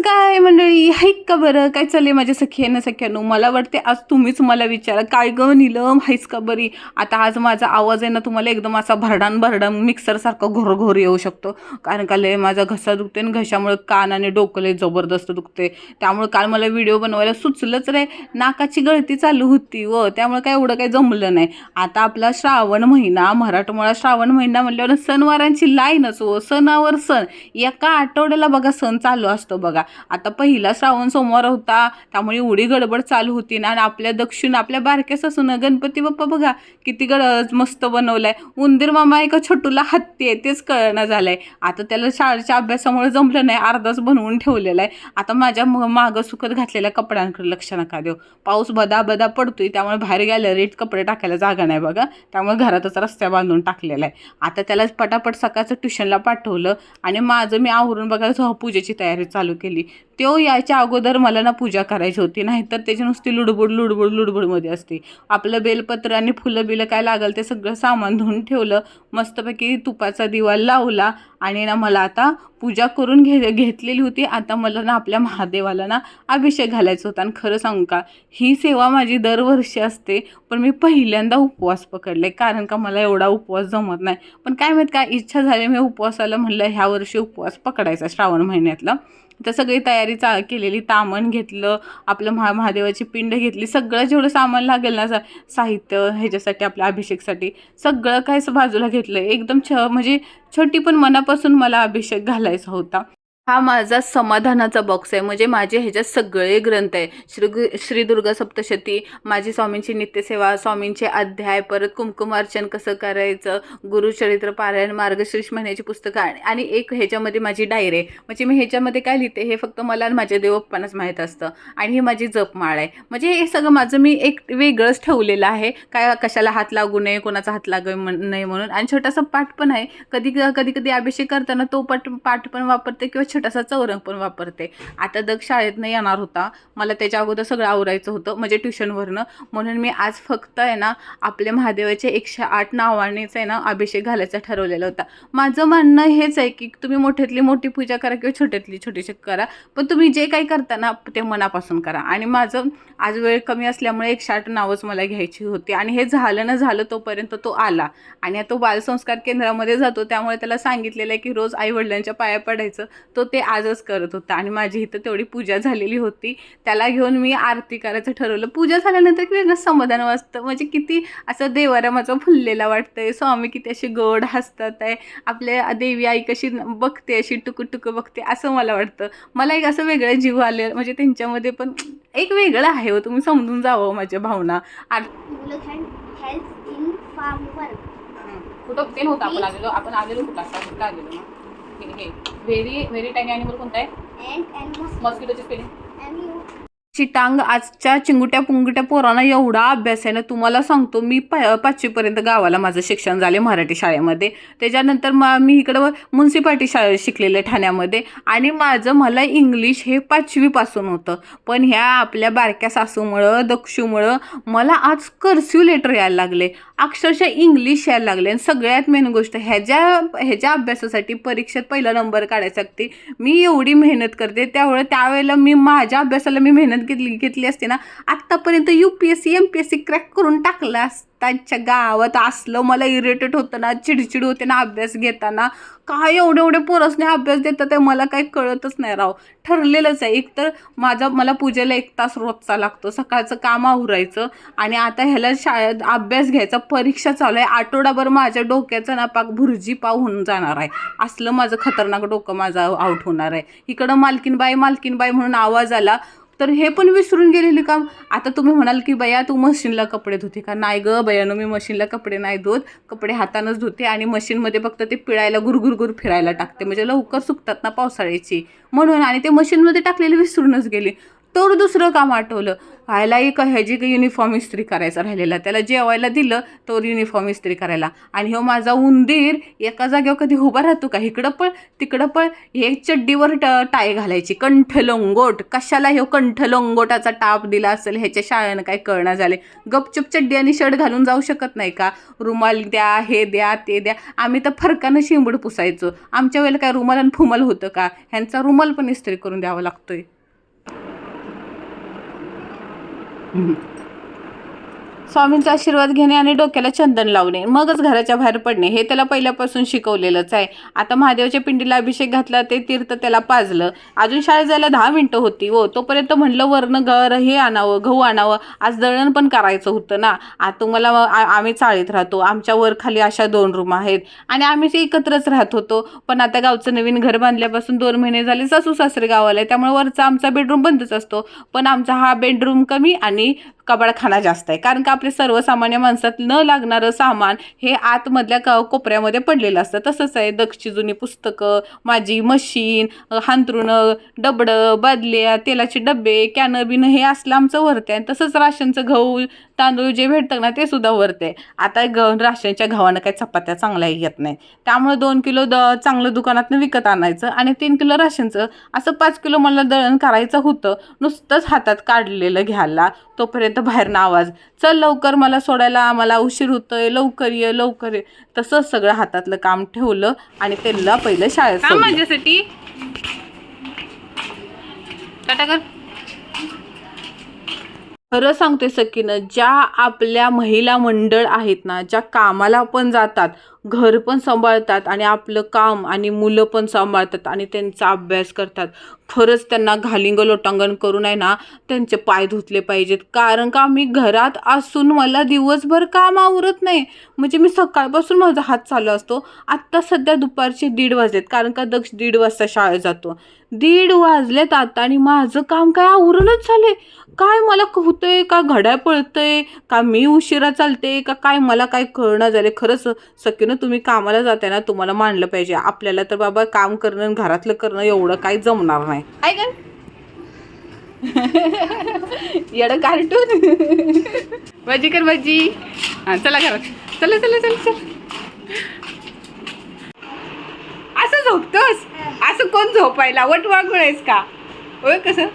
कसं काय मंडळी? हाईक का बरं? काय चालले माझ्या सखी ना सख्यानो मला वाटते आज तुम्हीच मला विचारा. काय ग निलम? हाईस का बरी? आता आज माझा आवाज आहे ना तुम्हाला एकदम असा भरडान भरडान मिक्सरसारखा घोर घोर येऊ शकतो. कारण का लय माझा घसा दुखते आणि घशामुळे कान आणि डोकं लय जबरदस्त दुखते त्यामुळे काल मला व्हिडिओ बनवायला सुचलंच रे नाकाची गळती चालू होती व त्यामुळे काय एवढं काही जमलं नाही. आता आपला श्रावण महिना मराठमोळा श्रावण महिना म्हटल्यावर सणवारांची लाईनच व सणावर सण. एका आठवड्याला बघा सण चालू असतो बघा. आता पहिला श्रावण सोमवार होता त्यामुळे एवढी गडबड चालू होती ना आणि आपल्या दक्षिण आपल्या बारक्या सासून गणपती बाप्पा बघा किती गड मस्त बनवलाय. उंदीर मामा एका छोटूला हत्ती आहे तेच कळणं झालंय. आता त्याला शाळेच्या अभ्यासामुळे जमलं नाही अर्धाच बनवून ठेवलेला आहे. आता माझ्या मागं सुकत घातलेल्या कपड्यांकडे लक्ष नका देऊ. पाऊस बदा बदा पडतोय त्यामुळे बाहेर गॅलरीत कपडे टाकायला जागा नाही बघा. त्यामुळे घरातच रस्त्या बांधून टाकलेला आहे. आता त्याला पटापट सकाळचं ट्युशनला पाठवलं आणि माझं मी आवरून बघा पूजेची तयारी चालू केली. तो यायच्या अगोदर मला ना पूजा करायची होती. नाहीतर त्याची नुसती लुडबुड लुडबुड लुडबुडमध्ये असते. आपलं बेलपत्र आणि फुलं बिलं काय लागल ते सगळं सामान धुवून ठेवलं. मस्तपैकी तुपाचा दिवा लावला आणि ना मला आता पूजा करून घे घेतलेली होती. आता मला ना आपल्या महादेवाला ना अभिषेक घालायचा होता. आणि खरं सांगू का ही सेवा माझी दरवर्षी असते. पण मी पहिल्यांदा उपवास पकडले कारण का मला एवढा उपवास जमत नाही. पण काय माहीत काय इच्छा झाली मी उपवासाला म्हणलं ह्या वर्षी उपवास पकडायचा श्रावण महिन्यातला. तर सगळी तयारी चा केलेली तामण घेतलं आपलं महा महादेवाची पिंड घेतली सगळं जेवढं सामान लागेल ना सा- साहित्य ह्याच्यासाठी आपल्या अभिषेकसाठी सगळं काय असं बाजूला घेतलं. एकदम छ म्हणजे छोटी पण मनापासून मला अभिषेक घालायचा होता. हा माझा समाधानाचा बॉक्स आहे. म्हणजे माझे ह्याच्यात सगळे ग्रंथ आहे श्री श्री दुर्गा सप्तशती माझी स्वामींची नित्यसेवा स्वामींचे अध्याय परत कुंकुमार्चन कसं करायचं गुरुचरित्र पारायण मार्गशीर्ष महिन्याची पुस्तकं आणि- एक ह्याच्यामध्ये माझी डायरी आहे. म्हणजे मी ह्याच्यामध्ये काय लिहिते हे फक्त मला आणि माझ्या देवप्पांनाच माहीत असतं. आणि ही माझी जपमाळ आहे. म्हणजे हे सगळं माझं मी एक वेगळंच ठेवलेलं आहे. काय कशाला हात लागू नये कोणाचा हात लागू म्हण- नये म्हणून. आणि छोटासा पाठ पण आहे. कधी कधी कधी अभिषेक करताना तो पाठ पाठ पण वापरते किंवा छोटासा चौरंग पण वापरते. आता दग शाळेतनं येणार होता. मला त्याच्या अगोदर सगळं आवरायचं होतं. म्हणजे ट्युशनवरनं. म्हणून मी आज फक्त आहे ना आपल्या महादेवाचे एकशे आठ नावानेच आहे ना अभिषेक घालायचा ठरवलेला होता. माझं म्हणणं हेच आहे की तुम्ही मोठ्यातली मोठी पूजा करा किंवा छोट्यातली छोटीशी करा. पण तुम्ही जे काही करता ना ते मनापासून करा. आणि माझं आज वेळ कमी असल्यामुळे एकशे आठ नावच मला घ्यायची होती. आणि हे झालं ना झालं तोपर्यंत तो आला. आणि तो बालसंस्कार केंद्रामध्ये जातो. त्यामुळे त्याला सांगितलेलं आहे की रोज आई वडिलांच्या पाया पडायचं. तो ते आजच करत होता. आणि माझी इथं तेवढी पूजा झालेली होती. त्याला घेऊन मी आरती करायचं ठरवलं. पूजा झाल्यानंतर एक वेगळं समाधान वाटतं. म्हणजे किती असं देवारा माझा फुललेला वाटतंय. स्वामी किती अशी गोड हसतात आहे. आपल्या देवी आई कशी बघते अशी टुकू टुकू बघते असं मला वाटतं. मला एक असं वेगळं जीव आले म्हणजे त्यांच्यामध्ये पण एक वेगळं आहे हो. तुम्ही समजून जावं माझ्या भावना. आर- मुलं can help in farm work. कुठं ते नव्हतं आपण आलेलो? आपण आलेलो कुठं? आता कुठं आलेलो ना हे हे व्हेरी व्हेरी ची टांग आजच्या चिंगुट्या पुंगुट्या पोरांना एवढा अभ्यास आहे ना तुम्हाला सांगतो मी प पाचवीपर्यंत गावाला माझं शिक्षण झाले मराठी शाळेमध्ये. त्याच्यानंतर मा मी इकडं म्युन्सिपाल्टी शाळेत शिकलेलं ठाण्यामध्ये. आणि माझं मला इंग्लिश हे पाचवीपासून होतं. पण ह्या आपल्या बारक्या सासूमुळं दक्षूमुळं मला आज कर्स्यू लेटर यायला लागले. अक्षरशः इंग्लिश यायला लागले. आणि सगळ्यात मेन गोष्ट ह्याच्या ह्याच्या अभ्यासासाठी परीक्षेत पहिला नंबर काढायसाठी मी एवढी मेहनत करते. त्यामुळे त्यावेळेला मी माझ्या अभ्यासाला मी मेहनत घेतली घेतली असते ना आत्तापर्यंत U P S C M P S C crack करून टाकलं असताच्या गावात असलं मला इरिटेट होतं ना चिडचिड होते ना अभ्यास घेताना. काय एवढे एवढे पोरसने अभ्यास देतात ते मला काही कळतच नाही राव. ठरलेलंच आहे. एक तर माझा मला पूजेला एक तास रोजचा लागतो. सकाळचं काम आवरायचं आणि आता ह्याला शाळेत अभ्यास घ्यायचा. परीक्षा चालू आहे. आठवडाभर माझ्या डोक्याचा ना पाक भुर्जी पाव होऊन जाणार आहे. असलं माझं खतरनाक डोकं माझं आउट होणार आहे. इकडं मालकीनबाई मालकीनबाई म्हणून आवाज आला. तर हे पण विसरून गेलेली काम. आता तुम्ही म्हणाल की बया तू मशीनला कपडे धुते. का नाही ग बयानो मी मशीनला कपडे नाही धुत. कपडे हातानंच धुते आणि मशीनमध्ये फक्त ते पिळायला गुरगुरगुर फिरायला टाकते. म्हणजे लवकर सुकतात ना पावसाळ्याची. म्हणून आणि ते मशीनमध्ये टाकलेले विसरूनच गेली. तर दुसरं काम आठवलं. व्हायला एक ह्याची युनिफॉर्म इस्त्री करायचा राहिलेला त्याला जेवायला दिलं तर युनिफॉर्म इस्त्री करायला. आणि हो माझा उंदीर एका जागेवर कधी उभा राहतो का? इकडं पण तिकडं पण हे चड्डीवर ट टाय घालायची. कंठ लोंगोट. कशाला हे कंठ लोंगोटाचा टाप दिला असेल? ह्याच्या शाळेनं काय कळणं झाले? गपचप चड्डी आणि शर्ट घालून जाऊ शकत नाही का? रुमाल द्या हे द्या ते द्या. आम्ही तर फरकानं शिंबड पुसायचो. आमच्या वेळेला काय रुमाल आणि फुमाल होतं का? ह्यांचा रुमाल पण इस्त्री करून द्यावा लागतोय. 嗯。स्वामींचा आशीर्वाद घेणे आणि डोक्याला चंदन लावणे मगच घराच्या बाहेर पडणे हे त्याला पहिल्यापासून शिकवलेलंच आहे. आता महादेवाच्या पिंडीला अभिषेक घातला ते तीर्थ त्याला पाजलं. अजून शाळेत जायला दहा मिनटं होती व तोपर्यंत म्हणलं वरनं घर हे आणावं गहू आणावं. आज दळण पण करायचं होतं ना. आता मला आम्ही चाळीत राहतो. आमच्या वर खाली अशा दोन रूम आहेत. आणि आम्ही ते एकत्रच राहत होतो. पण आता गावचं नवीन घर बांधल्यापासून दोन महिने झाले सासू सासरे गावाला आहे. त्यामुळे वरचा आमचा बेडरूम बंदच असतो. पण आमचा हा बेडरूम कमी आणि कबाडखाना जास्त आहे. कारण का आपले सर्वसामान्य माणसात न लागणारं सामान हे आतमधल्या क कोपऱ्यामध्ये पडलेलं असतं. तसंच आहे दक्षची जुनी पुस्तकं माझी मशीन हांतरुणं डबडं बादल्या तेलाचे डबे कॅनं बिनं हे असलं आमचं वरते आहे तसंच राशनचं गहू तांदूळ जे भेटतं ना ते सुद्धा वरते आता ग राशनच्या गव्हानं काही चपात्या चांगल्या येत नाही त्यामुळे दोन किलो द चांगलं दुकानातनं विकत आणायचं आणि तीन किलो राशनचं असं पाच किलो मला दळण करायचं होतं. नुसतंच हातात काढलेलं घ्यायला. तोपर्यंत बाहेरनं आवाज चल लवकर मला सोडायला आम्हाला उशीर होतोय लवकर ये लवकर ये. तसंच सगळं हातातलं काम ठेवलं आणि त्याला पहिलं शाळेत सोडलं. माझ्यासाठी? टाटा कर. खरं सांगते सकीनं ज्या आपल्या महिला मंडळ आहेत ना ज्या कामाला पण जातात घर पण सांभाळतात आणि आपलं काम आणि मुलं पण सांभाळतात आणि त्यांचा अभ्यास करतात खरंच त्यांना घालिंग लोटांगण करून आहे ना त्यांचे पाय धुतले पाहिजेत. कारण का मी घरात असून मला दिवसभर काम आवरत नाही. म्हणजे मी सकाळपासून माझा हात चालू असतो. आत्ता सध्या दुपारचे दीड वाजलेत. कारण का दक्ष दीड वाजता शाळेत जातो. दीड वाजलेत आता आणि माझं काम काय आवरूनच झाले काय मला होतंय का घड्याळ पळतंय का मी उशिरा चालते का काय मला काय कळणं झाले खरंच सकीनं तुम्ही कामाला जाते ना तुम्हाला मानलं पाहिजे. आपल्याला तर बाबा काम करणं घरातलं करणं एवढं काही जमणार नाही. काय का येडं कार्टून भाजी कर भाजी हां चला घरात. चला चला चला चला. असं झोपतोस? असं कोण झोपायला? वट आहेस का? होय कसं?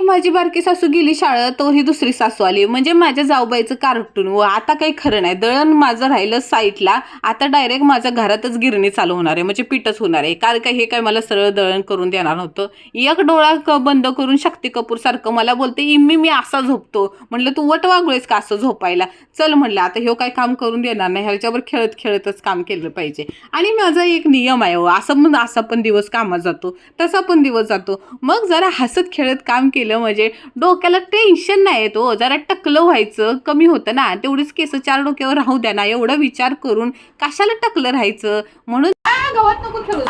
माझी बारकी सासू गेली शाळेत तर ही दुसरी सासू आली. म्हणजे माझ्या जाऊबाईचं कार्टून व आता काही खरं नाही. दळण माझं राहिलं साईटला आता डायरेक्ट माझ्या घरातच गिरणी चालू होणार आहे. म्हणजे पीठच होणार आहे. कारण का हे काय मला सरळ दळण करून देणार नव्हतं एक डोळा क- बंद करून शक्ती कपूर सारखं मला बोलते इम्मी मी असा झोपतो. म्हणलं तू वट वागळेस का असं झोपायला? चल म्हणलं आता हे काय काम करून देणार नाही. ह्याच्यावर खेळत खेळतच काम केलं पाहिजे. आणि माझा एक नियम आहे हो. असं मग असा पण दिवस कामात जातो. तसा पण दिवस जातो. मग जरा हसत खेळत काम केलं म्हणजे डोक्याला टेन्शन नाही येत हो. जरा टकलं व्हायचं कमी होतं ना. तेवढीच केस चार डोक्यावर राहू द्या ना. एवढा विचार करून कशाला टकलं राहायचं? म्हणून गावात नको खेळू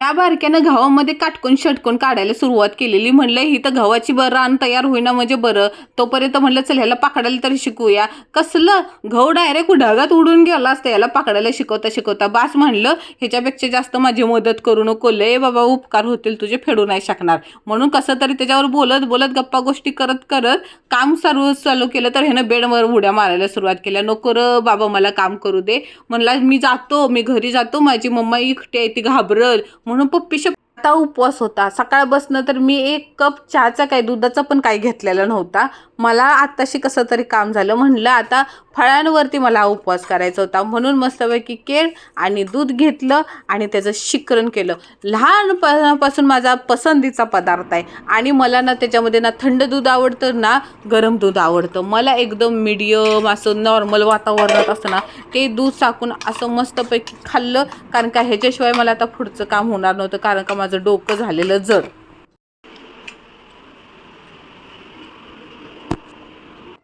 त्या बारक्यानं गव्हामध्ये काटकून षटकून काढायला सुरुवात केलेली. म्हणलं ही तर गव्हाची बरं रान तयार होईना म्हणजे बरं. तोपर्यंत म्हणलं चल ह्याला पकडायला तरी शिकूया. कसलं? गहू डायरेक्ट ढगात उडून गेला असतं याला पकडायला शिकवता शिकवता. बास म्हणलं ह्याच्यापेक्षा जास्त माझी मदत करू नको. लय बाबा उपकार होतील तुझे फेडू नाही शकणार. म्हणून कसं तरी त्याच्यावर बोलत बोलत गप्पा गोष्टी करत करत काम सर्व चालू केलं तर ह्यानं बेडवर उड्या मारायला सुरुवात केल्या. नको र बाबा मला काम करू दे. म्हणला मी जातो मी घरी जातो. माझी मम्मा एकटी आहे ती घाबरल. म्हणून पप्पीशी आता उपवास होता. सकाळ बसणं तर मी एक कप चहाचा काय दुधाचा पण काही घेतलेला नव्हता. मला आत्ताशी कसं तरी काम झालं. म्हणलं आता फळांवरती मला उपवास करायचा होता. म्हणून मस्तपैकी केळ आणि दूध घेतलं आणि त्याचं शिकरण केलं. लहानपणापासून माझा पसंतीचा पदार्थ आहे. आणि मला ना त्याच्यामध्ये ना थंड दूध आवडतं ना गरम दूध आवडतं. मला एकदम मिडियम असं नॉर्मल वातावरणात असतं ना ते दूध साकून असं मस्तपैकी खाल्लं. कारण का ह्याच्याशिवाय मला आता पुढचं काम होणार नव्हतं. कारण का माझं डोकं झालेलं जड.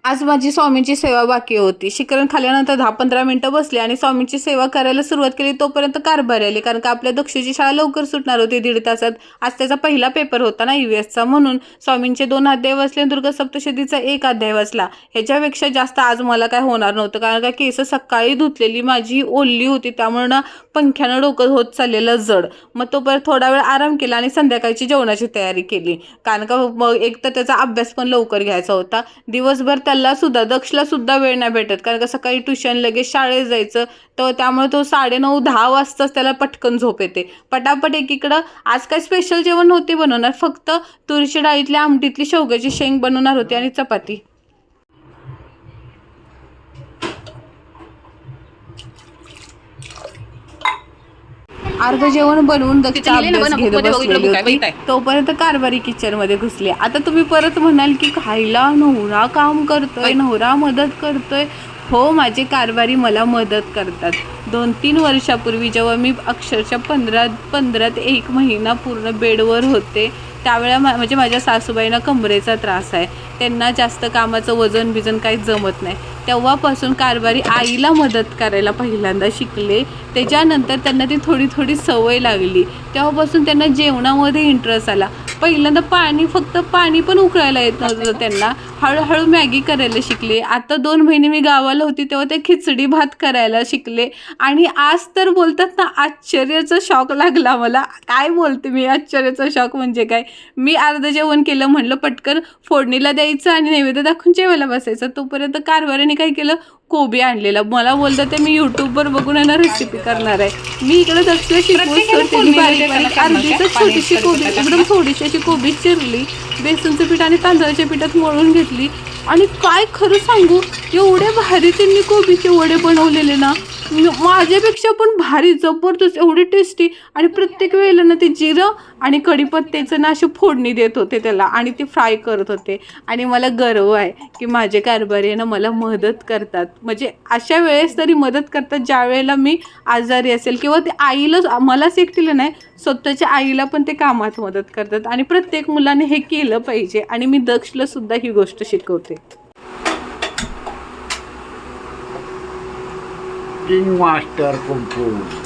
आज माझी स्वामींची सेवा बाकी होती. शिकरण खाल्यानंतर दहा पंधरा मिनटं बसली आणि स्वामींची सेवा करायला सुरुवात केली. तोपर्यंत कारभार आली कारण का आपल्या दक्षची शाळा लवकर सुटणार होती. दीड तासात आज त्याचा पहिला पेपर होता ना यू एसचा म्हणून स्वामींचे दोन अध्याय वाचले दुर्गा सप्तशतीचा एक अध्याय वाचला. ह्याच्यापेक्षा जास्त आज मला काय होणार नव्हतं. कारण का केस सकाळी धुतलेली माझी ओल्ली होती. त्यामुळे ना पंख्यानं डोकं होत चाललेलं जड. मग तोपर्यंत थोडा वेळ आराम केला आणि संध्याकाळची जेवणाची तयारी केली. कारण का मग एक तर त्याचा अभ्यास पण लवकर घ्यायचा होता. दिवसभर त्या सुद्धा दक्षला सुद्धा वेळ नाही भेटत. कारण का सकाळी ट्युशन लगेच शाळेत जायचं तर त्यामुळे तो साडेनऊ दहा वाजताच त्याला पटकन झोप येते. पटापट एकीकडं आज काय स्पेशल जेवण होती बनवणार फक्त तुरीच्या डाळीतल्या आमटीतली शेवग्याची शेंग बनवणार होती आणि चपाती. अर्ध जेवण बनवून अभ्यास घेत बसलेली होती? तोपर्यंत कारभारी किचनमध्ये घुसले. आता तुम्ही परत म्हणाल की खायला नवरा काम करतोय नवरा मदत करतोय. हो माझे कारभारी मला मदत करतात. दोन तीन वर्षापूर्वी जेव्हा मी अक्षरशः पंधरा पंधरा ते एक महिना पूर्ण बेडवर होते त्यावेळेला मा- म्हणजे माझ्या सासूबाईंना कमरेचा त्रास आहे. त्यांना जास्त कामाचं वजन बिजन काही जमत नाही. तेव्हापासून कारभारी आईला मदत करायला पहिल्यांदा शिकले. त्याच्यानंतर त्यांना ती थोडी थोडी सवय लागली. तेव्हापासून त्यांना जेवणामध्ये इंटरेस्ट आला. पहिल्यांदा पाणी फक्त पाणी पण उकळायला येत नव्हतं त्यांना. हळूहळू मॅगी करायला शिकले. आता दोन महिने मी गावाला होती तेव्हा ते खिचडी भात करायला शिकले. आणि आज तर बोलतात ना आश्चर्याचा शॉक लागला मला. काय बोलते मी? आश्चर्याचा शॉक म्हणजे काय? मी अर्धं जेवण केलं म्हणलं पटकन फोडणीला द्यायचं आणि नैवेद्य दाखवून जेवायला बसायचं. तोपर्यंत कारभाराने काय केलं? कोबी आणलेला मला बोलतं ते मी युट्यूबवर बघून ना रेसिपी करणार आहे मी इकडे तर म्हणतात? छोटीशी कोबी. एकदम थोडीशी अशी कोबी चिरली बेसनचं पीठ आणि तांदळाच्या पिठात मळून घेतली आणि काय खरं सांगू एवढे भारी त्यांनी कोबीचे वडे बनवलेले ना माझ्यापेक्षा पण भारी जबरदस्त एवढी टेस्टी आणि प्रत्येक वेळेला ना ते जिरं आणि कढीपत्त्याचं ना अशी फोडणी देत होते त्याला आणि ते फ्राय करत होते. आणि मला गर्व आहे की माझे कारभारी आहे ना मला मदत करतात. म्हणजे अशा वेळेस तरी मदत करतात ज्या वेळेला मी आजारी असेल किंवा ते आईला मलाच एकटीला नाही स्वतःच्या आईला पण ते कामात मदत करतात. आणि प्रत्येक मुलाने हे केलं पाहिजे आणि मी दक्षला सुद्धा ही गोष्ट शिकवते. Martin Master compôs.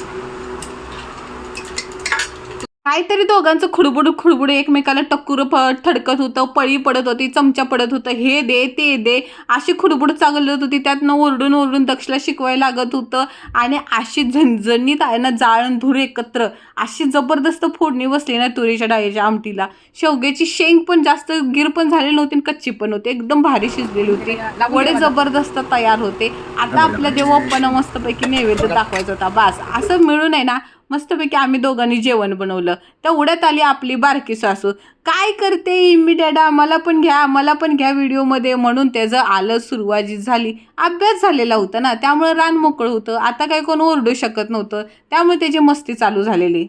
काहीतरी दोघांचं खुडबुड खुडबुड एकमेकाला टक्कुर थडकत होतं पळी पडत होती चमचा पडत होतं हे दे ते दे अशी खुडबुड चागलत होती. त्यातनं ओरडून ओरडून दक्षला शिकवायला लागत होतं आणि अशी झणझणीत आहे ना जाळण धूर एकत्र अशी जबरदस्त फोडणी बसली ना तुरीच्या डाळीच्या आमटीला. शेवग्याची शेंग पण जास्त गिर पण झालेली नव्हती कच्ची पण होती. एकदम भारी शिजलेली होती. वडे जबरदस्त तयार होते. आता आपलं जेव्हा पण मस्तपैकी नैवेद्य दाखवायचा होता. बास. असं मिळून आहे ना मस्तपैकी आम्ही दोघांनी जेवण बनवलं. तेवढ्यात आली आपली बारकी सासू. काय करते इमिडिएट आम्हाला पण घ्या आम्हाला पण घ्या व्हिडिओमध्ये. म्हणून त्याचं आलं सुरुवात झाली. अभ्यास झालेला होता ना त्यामुळे रान मोकळं होतं. आता काय कोण ओरडू शकत नव्हतं. त्यामुळे त्याची मस्ती चालू झालेली.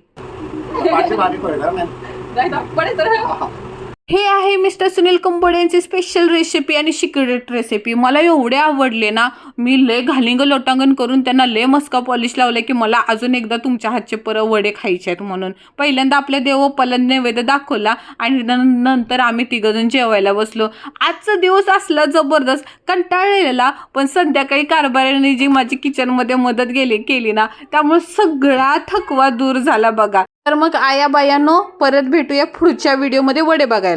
हे आहे मिस्टर सुनील कंबोडे यांची स्पेशल रेसिपी आणि सिक्रेट रेसिपी मला एवढे आवडले ना मी लय घालिंग लोटांगण करून त्यांना लय मस्का पॉलिश लावले की मला अजून एकदा तुमच्या हातचे पर वडे खायचे आहेत म्हणून. पहिल्यांदा आपल्या देवोपाला नैवेद्य दाखवला आणि नंतर आम्ही तिघजण जेवायला बसलो. आजचा दिवस असला जबरदस्त कंटाळलेला पण संध्याकाळी कारभाऱ्याने जी माझी किचनमध्ये मदत गेली केली ना त्यामुळे सगळा थकवा दूर झाला बघा. तर मग आया बायानो परत भेटूया पुढच्या व्हिडिओमध्ये वडे बघायला.